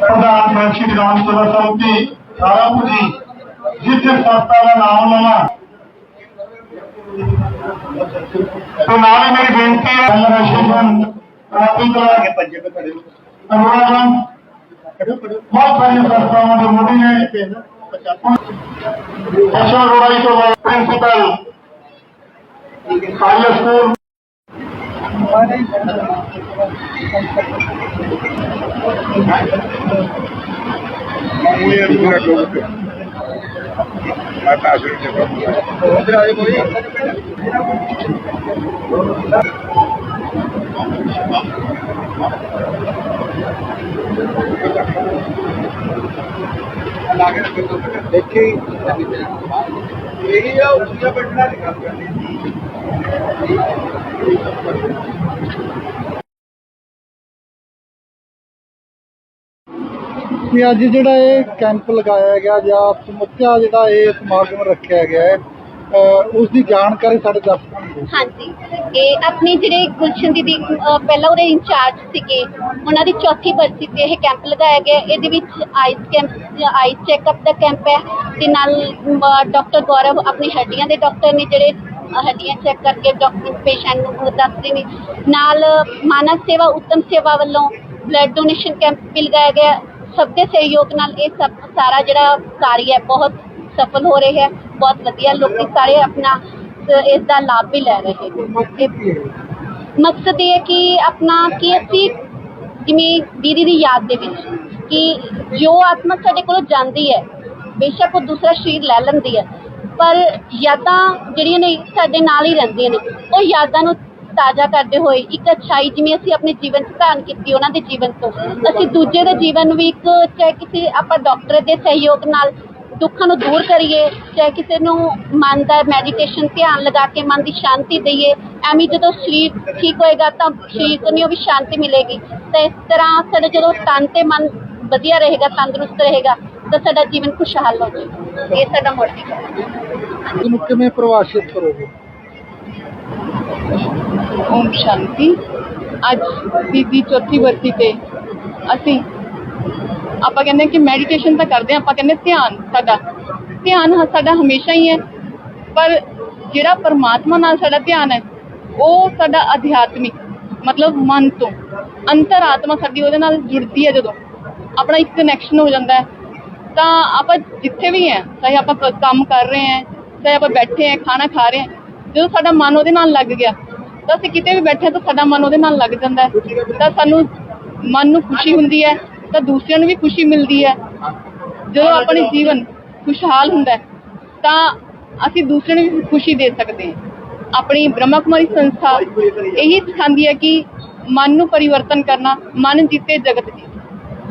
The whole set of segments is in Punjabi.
ਪ੍ਰਧਾਨ ਮੰਤਰੀ ਵਿਧਾਨ ਸਭਾ ਸੰਮਤੀ ਸਾਰਾਪੁਰ ਜੀ ਜਿਸ ਸੰਸਥਾ ਦਾ ਨਾਮ ਲਵਾਂ ਤੇ ਨਾਲ ਮੇਰੀ ਬੇਨਤੀ ਹੈ ਅੱਲਾਹ ਸ਼ੁਭਨ ਕਰਾ ਕੇ ਪੰਜੇ ਤੇ ਖੜੇ ਅਨੁਰਾਗਨ ਬਹੁਤ ਸਾਰੀਆਂ ਸੰਸਥਾਵਾਂ ਦੇ ਦੇਖੀ। ਇਹੀ ਆ ਉੱਚਾ ਬੈਠਣਾ ਨਹੀਂ ਗੱਲ ਕਰਨੀ। ਕਿ ਅੱਜ ਜਿਹੜਾ ਇਹ ਕੈਂਪ ਲਗਾਇਆ ਗਿਆ ਜਾਂ ਸਮੁੱਚਾ ਜਿਹੜਾ ਇਹ ਸਮਾਗਮ ਰੱਖਿਆ ਗਿਆ ਹੈ ਉਸ ਦੀ ਜਾਣਕਾਰੀ ਸਾਡੇ ਦਰਸ਼ਕਾਂ ਨੂੰ ਦਿਓ। ਹਾਂਜੀ। ਇਹ ਆਪਣੀ ਜਿਹੜੇ ਗੁਲਸ਼ਨ ਦੀਦੀ ਪਹਿਲਾਂ ਉਹਦੇ ਇੰਚਾਰਜ ਸੀਗੇ, ਉਹਨਾਂ ਦੀ ਚੌਥੀ ਬਰਸੀ ਤੇ ਇਹ ਕੈਂਪ ਲਗਾਇਆ ਗਿਆ। ਇਹਦੇ ਵਿੱਚ ਆਈਸ ਕੈਂਪ, ਆਈਸ ਚੈੱਕਅਪ ਦਾ ਕੈਂਪ ਹੈ ਤੇ ਨਾਲ ਡਾਕਟਰ ਗੌਰਵ ਆਪਣੀ ਹੱਡੀਆਂ ਦੇ ਡਾਕਟਰ ਨੇ ਜਿਹੜੇ ਹੱਡੀਆਂ ਚੈੱਕ ਕਰਕੇ ਡਾਕਟਰ ਪੇਸ਼ੈਂਟ ਨੂੰ ਦੱਸਦੇ ਨੇ। ਨਾਲ ਮਾਨਵ ਸੇਵਾ, ਉੱਤਮ ਸੇਵਾ ਵੱਲੋਂ ਬਲੱਡ ਡੋਨੇਸ਼ਨ ਕੈਂਪ ਵੀ ਲਗਾਇਆ ਗਿਆ। ਸਭ ਦੇ ਸਹਿਯੋਗ ਨਾਲ ਇਹ ਸਭ ਸਾਰਾ ਜਿਹੜਾ ਕਾਰਜ ਹੈ, ਬਹੁਤ ਸਫਲ ਹੋ ਰਿਹਾ ਹੈ। ਬਹੁਤ ਵਧੀਆ। ਲੋਕੀ ਸਾਰੇ ਆਪਣਾ ਇਸ ਦਾ ਲਾਭ ਵੀ ਲੈ ਰਹੇ ਨੇ। ਮਕਸਦ ਇਹ ਹੈ ਕਿ ਆਪਣਾ ਕਿ ਅਸੀਂ ਜਿਵੇਂ ਦੀਦੀ ਦੀ ਯਾਦ ਦੇ ਵਿੱਚ ਕਿ ਜੋ ਆਤਮਾ ਸਾਡੇ ਕੋਲੋਂ ਜਾਂਦੀ ਹੈ ਬੇਸ਼ੱਕ ਉਹ ਦੂਸਰਾ ਸ਼ਰੀਰ ਲੈ ਲੈਂਦੀ ਹੈ ਪਰ ਯਾਦਾਂ ਜਿਹੜੀਆਂ ਨੇ ਸਾਡੇ ਨਾਲ ਹੀ ਰਹਿੰਦੀਆਂ ਨੇ ਉਹ ਯਾਦਾਂ ਨੂੰ ਤਾਜ਼ਾ ਕਰਦੇ ਹੋਏ ਇੱਕ ਅੱਛਾਈ ਜਿਵੇਂ ਅਸੀਂ ਆਪਣੇ ਜੀਵਨ 'ਚ ਧਾਰਨ ਕੀਤੀ ਉਹਨਾਂ ਦੇ ਜੀਵਨ ਤੋਂ ਅਸੀਂ ਦੂਜੇ ਦੇ ਜੀਵਨ ਨੂੰ ਵੀ ਇੱਕ ਚਾਹੇ ਕਿਸੇ ਆਪਾਂ ਡਾਕਟਰ ਦੇ ਸਹਿਯੋਗ ਨਾਲ ਦੁੱਖਾਂ ਨੂੰ ਦੂਰ ਕਰੀਏ ਚਾਹੇ ਕਿਸੇ ਨੂੰ ਮਨ ਦਾ ਮੈਡੀਟੇਸ਼ਨ ਧਿਆਨ ਲਗਾ ਕੇ ਮਨ ਦੀ ਸ਼ਾਂਤੀ ਦਈਏ ਐਵੇਂ ਜਦੋਂ ਸਰੀਰ ਠੀਕ ਹੋਏਗਾ ਤਾਂ ਸਰੀਰ ਨੂੰ ਵੀ ਸ਼ਾਂਤੀ ਮਿਲੇਗੀ। ਤਾਂ ਇਸ ਤਰ੍ਹਾਂ ਸਾਡਾ ਜਦੋਂ ਤਨ ਤੇ ਮਨ ਵਧੀਆ ਰਹੇਗਾ ਤੰਦਰੁਸਤ ਰਹੇਗਾ ਤਾਂ ਸਾਡਾ ਜੀਵਨ ਖੁਸ਼ਹਾਲ ਹੋ ਜਾਏਗਾ। ਇਹ ਸਾਡਾ ਮੋਟਿਵ ਹੈ। ਇਹਨੂੰ ਕਿਵੇਂ ਪ੍ਰਭਾਸ਼ਿਤ ਕਰੋਗੇ? ਓਮ ਸ਼ਾਂਤੀ। ਅੱਜ ਦੀ ਦੀ ਚੌਥੀ ਵਰਤੀ ਤੇ ਅਸੀਂ ਆਪਾਂ ਕਹਿੰਦੇ ਕਿ ਮੈਡੀਟੇਸ਼ਨ ਤਾਂ ਕਰਦੇ ਹਾਂ, ਆਪਾਂ ਕਹਿੰਦੇ ਧਿਆਨ ਸਾਡਾ ਧਿਆਨ ਸਾਡਾ ਹਮੇਸ਼ਾ ਹੀ ਹੈ। ਪਰ ਜਿਹੜਾ ਪਰਮਾਤਮਾ ਨਾਲ ਸਾਡਾ ਧਿਆਨ ਹੈ, ਉਹ ਸਾਡਾ ਅਧਿਆਤਮਿਕ, ਮਤਲਬ ਮਨ ਤੋਂ, ਅੰਤਰਾਤਮਾ ਸਾਡੀ ਉਹਦੇ ਨਾਲ ਜੁੜਦੀ ਹੈ ਜਦੋਂ ਆਪਣਾ ਇੱਕ ਕਨੈਕਸ਼ਨ ਹੋ ਜਾਂਦਾ ਹੈ। ਤਾਂ ਆਪਾਂ ਜਿੱਥੇ ਵੀ ਹੈ, ਚਾਹੇ ਆਪਾਂ ਕੰਮ ਕਰ ਰਹੇ ਹਾਂ, ਚਾਹੇ ਆਪਾਂ ਬੈਠੇ ਹਾਂ, ਖਾਣਾ ਖਾ ਰਹੇ ਹਾਂ, ਜਦੋਂ ਸਾਡਾ ਮਨ ਉਹਦੇ ਨਾਲ ਲੱਗ ਗਿਆ, ਤਾਂ ਅਸੀਂ ਕਿਤੇ ਵੀ ਬੈਠੇ ਹਾਂ ਤਾਂ ਸਾਡਾ ਮਨ ਉਹਦੇ ਨਾਲ ਲੱਗ ਜਾਂਦਾ ਹੈ। ਤਾਂ ਸਾਨੂੰ ਮਨ ਨੂੰ ਖੁਸ਼ੀ ਹੁੰਦੀ ਹੈ ਤਾਂ ਦੂਸਰਿਆਂ ਨੂੰ ਵੀ ਖੁਸ਼ੀ ਮਿਲਦੀ ਹੈ। ਜਦੋਂ ਆਪਣੀ ਜੀਵਨ ਖੁਸ਼ਹਾਲ ਹੁੰਦਾ ਹੈ, ਤਾਂ ਅਸੀਂ ਦੂਸਰਿਆਂ ਨੂੰ ਵੀ ਖੁਸ਼ੀ ਦੇ ਸਕਦੇ ਹਾਂ। ਆਪਣੀ ਬ੍ਰਹਮਾ ਕੁਮਾਰੀ ਸੰਸਥਾ ਇਹੀ ਸਿਖਾਉਂਦੀ ਹੈ ਕਿ ਮਨ ਨੂੰ ਪਰਿਵਰਤਨ ਕਰਨਾ, ਮਨ ਜਿੱਤੇ ਜਗਤ ਜੀ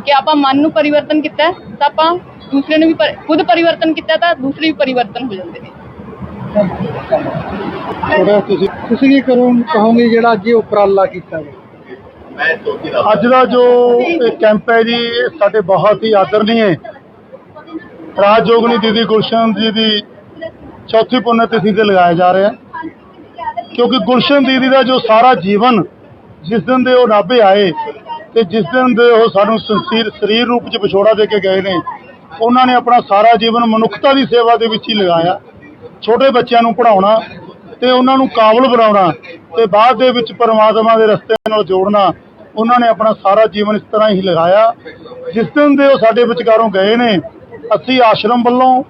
ਕਿ ਆਪਾਂ ਮਨ ਨੂੰ ਪਰਿਵਰਤਨ ਕੀਤਾ ਤਾਂ ਆਪਾਂ ਦੂਸਰੇ ਨੂੰ ਵੀ ਖੁਦ ਪਰਿਵਰਤਨ ਕੀਤਾ ਤਾਂ ਦੂਸਰੇ ਵੀ ਪਰਿਵਰਤਨ ਹੋ ਜਾਂਦੇ ਨੇ। ਤੁਸੀਂ ਤੁਸੀਂ ਕੀ ਕਰੋ, ਕਹੋਗੇ ਜਿਹੜਾ ਅੱਜ ਇਹ ਉਪਰਾਲਾ ਕੀਤਾ ਗਿਆ ਅੱਜ ਦਾ ਜੋ ਇਹ ਕੈਂਪ ਹੈ ਜੀ, ਇਹ ਸਾਡੇ ਬਹੁਤ ਹੀ ਆਦਰਨੀय ਰਾਜਯੋਗਨੀ ਦੀਦੀ ਗੁਲਸ਼ਨ ਜੀ ਦੀ ਚੌਥੀ ਪੁੰਨ ਤਿਥੀ ਤੇ ਲਗਾਇਆ ਜਾ ਰਿਹਾ। ਕਿਉਂਕਿ ਗੁਲਸ਼ਨ ਦੀਦੀ ਦਾ ਜੋ ਸਾਰਾ ਜੀਵਨ, ਜਿਸ ਦਿਨ ਦੇ ਉਹ ਨਾਭੇ ਆਏ ਤੇ ਜਿਸ ਦਿਨ ਦੇ ਉਹ ਸਾਨੂੰ ਸੰਸੀਰ, ਸਰੀਰ ਰੂਪ ਚ ਵਿਛੋੜਾ ਦੇ ਕੇ ਗਏ ਨੇ, ਉਹਨਾਂ ਨੇ ਆਪਣਾ ਸਾਰਾ ਜੀਵਨ ਮਨੁੱਖਤਾ ਦੀ ਸੇਵਾ ਦੇ ਵਿੱਚ ਹੀ ਲਗਾਇਆ। ਛੋਟੇ ਬੱਚਿਆਂ ਨੂੰ ਪੜ੍ਹਾਉਣਾ ਤੇ ਉਹਨਾਂ ਨੂੰ ਕਾਬਲ ਬਣਾਉਣਾ ਤੇ ਬਾਅਦ ਦੇ ਵਿੱਚ ਪਰਮਾਤਮਾ ਦੇ ਰਸਤੇ ਨਾਲ ਜੋੜਨਾ ਉਹਨਾਂ ਨੇ ਆਪਣਾ ਸਾਰਾ ਜੀਵਨ ਇਸ ਤਰ੍ਹਾਂ ਹੀ ਲਗਾਇਆ। ਜਿਸ ਦਿਨ ਦੇ ਉਹ ਸਾਡੇ ਵਿਚਕਾਰੋਂ ਗਏ ਨੇ, ਅਸੀਂ ਆਸ਼ਰਮ ਵੱਲੋਂ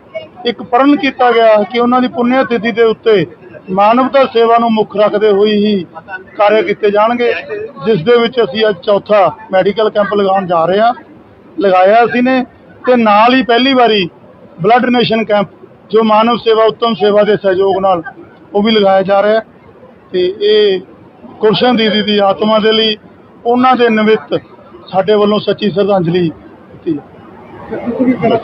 ਇੱਕ ਪ੍ਰਣ ਕੀਤਾ ਗਿਆ ਕਿ ਉਹਨਾਂ ਦੀ ਪੁੰਨਿਆ ਤਿਥੀ ਦੇ ਉੱਤੇ ਮਾਨਵਤਾ ਸੇਵਾ ਨੂੰ ਮੁੱਖ ਰੱਖਦੇ ਹੋਏ ਹੀ ਕਾਰਜ ਕੀਤੇ ਜਾਣਗੇ। ਜਿਸ ਦੇ ਵਿੱਚ ਅਸੀਂ ਅੱਜ ਚੌਥਾ ਮੈਡੀਕਲ ਕੈਂਪ ਲਗਾਉਣ ਜਾ ਰਹੇ ਹਾਂ। ਲਗਾਇਆ ਅਸੀਂ ਨੇ ਤੇ ਨਾਲ ਹੀ ਪਹਿਲੀ ਵਾਰੀ ਬਲੱਡ ਡੋਨੇਸ਼ਨ ਕੈਂਪ, ਜੋ ਮਾਨਵ ਸੇਵਾ, ਉੱਤਮ ਸੇਵਾ ਦੇ ਸਹਿਯੋਗ ਨਾਲ ਉਹ ਵੀ ਲਗਾਇਆ ਜਾ ਰਿਹਾ ਹੈ। ਤੇ ਇਹ ਕੁਰਸ਼ਨ ਦੀਦੀ ਦੀ ਆਤਮਾ ਦੇ ਲਈ ਉਹਨਾਂ ਦੇ ਨਿਮਿਤ ਸਾਡੇ ਵੱਲੋਂ ਸੱਚੀ ਸ਼ਰਧਾਂਜਲੀ ਦਿੱਤੀ ਠੀਕ ਹੈ, ਜਰਾ।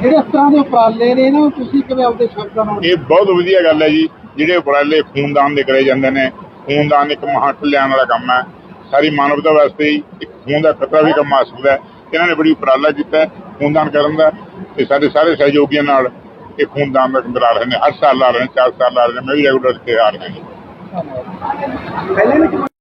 ਜਿਹੜੇ ਇਸ ਤਰ੍ਹਾਂ ਦੇ ਉਪਰਾਲੇ ਨੇ ਨੂੰ ਤੁਸੀਂ ਕਿਵੇਂ ਆਪਦੇ ਸ਼ਬਦਾਂ ਨਾਲ ਇਹ ਬਹੁਤ ਵਧੀਆ ਗੱਲ ਹੈ ਜੀ। ਜਿਹੜੇ ਉਪਰਾਲੇ ਖੂਨਦਾਨ ਦੇ ਕਰੇ ਜਾਂਦੇ ਨੇ ਖੂਨਦਾਨ ਇੱਕ ਮਹਾਂ ਕਲਿਆਣ ਵਾਲਾ ਕੰਮ ਹੈ। ਸਾਰੀ ਮਾਨਵਤਾ ਵਾਸਤੇ ਹੀ ਇੱਕ ਖੂਨ ਦਾ ਖਤਰਾ ਵੀ ਕੰਮ ਆ ਸਕਦਾ ਹੈ। ਇਹਨਾਂ ਨੇ ਬੜੀ ਉਪਰਾਲਾ ਕੀਤਾ ਖੂਨਦਾਨ ਕਰਨ ਦਾ ਤੇ ਸਾਡੇ ਸਾਰੇ ਸਹਿਯੋਗੀਆਂ ਨਾਲ ਇਹ ਖੂਨਦਾਨ ਦਾ ਕਰਾ ਰਹੇ ਨੇ। ਹਰ ਸਾਲ ਲਾ ਰਹੇ ਨੇ ਚਾਰ ਸਾਲ ਲਾ ਰਹੇ ਨੇ ਮੈਂ ਵੀ ਰੈਗੂਲਰ ਇੱਥੇ ਆ ਰਿਹਾ ਜੀ। ਧੰਨਵਾਦ